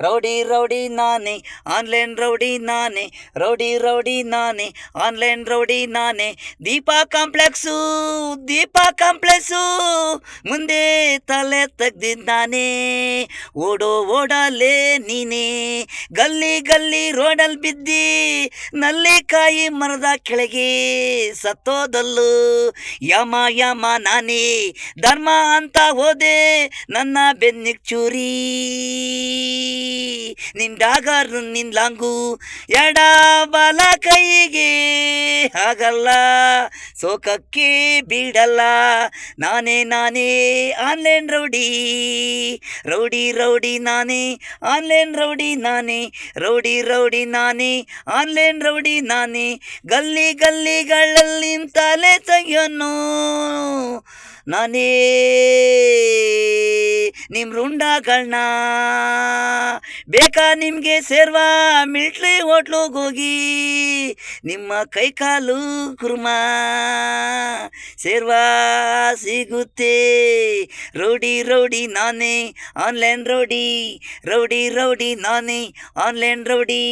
Rowdy rowdy ನಾನೇ, online rowdy ನಾನೇ, rowdy rowdy ನಾನೇ, ಆನ್ಲೈನ್ ರೌಡಿ ನಾನೇ. ದೀಪಾ ಕಾಂಪ್ಲೆಕ್ಸು ದೀಪಾ ಕಾಂಪ್ಲೆಕ್ಸು, ಮುಂದೆ ತಲೆ ತೆಗ್ದಿದ್ದಾನೆ ಓಡೋ ಓಡಲೇ ನೀನೇ, ಗಲ್ಲಿ ಗಲ್ಲಿ ರೋಡಲ್ಲಿ ಬಿದ್ದಿ ನಲ್ಲಿಕಾಯಿ ಮರದ ಕೆಳಗೆ ಸತ್ತೋದಲ್ಲು. ಯಮ ಯಮ ನಾನೇ, ಧರ್ಮ ಅಂತ ಹೋದೆ ನನ್ನ ಬೆನ್ನಿಗೆ ಚೂರಿ. ನಿನ್ ಡಾಗಾರ್ ನಿನ್ ಲಾಂಗು ಎಡ ಬಲ ಕೈಗೆ. ಹಾಗಲ್ಲ ಸೋಕಕ್ಕೆ ಬಿಡಲ್ಲ. ನಾನೇ ನಾನೇ ಆನ್ಲೈನ್ ರೌಡಿ. ರೌಡಿ ರೌಡಿ, ನಾನೇ ಆನ್ಲೈನ್ ರೌಡಿ, ನಾನೇ ರೌಡಿ ರೌಡಿ, ನಾನೇ ಆನ್ಲೈನ್ ರೌಡಿ, ನಾನೇ ಗಲ್ಲಿ ಗಲ್ಲಿಗಳಲ್ಲಿ ತಲೆ ತೆಗೆಯೋನು ನಾನೇ ನಿಮ್ಮ ರುಂಡಗಳನ್ನ ಬೇಕಾ ನಿಮಗೆ ಸೇರ್ವಾ? ಮಿಲ್ಟ್ರಿ ಹೋಟ್ಲು ಹೋಗಿ ನಿಮ್ಮ ಕೈಕಾಲು ಕುರ್ಮ ಸೇರ್ವಾ, ಸಿಗುತ್ತೆ. ರೌಡಿ ರೌಡಿ ನಾನೇ, ಆನ್ಲೈನ್ ರೌಡಿ. ರೌಡಿ ರೌಡಿ ನಾನೇ, ಆನ್ಲೈನ್ ರೌಡಿ.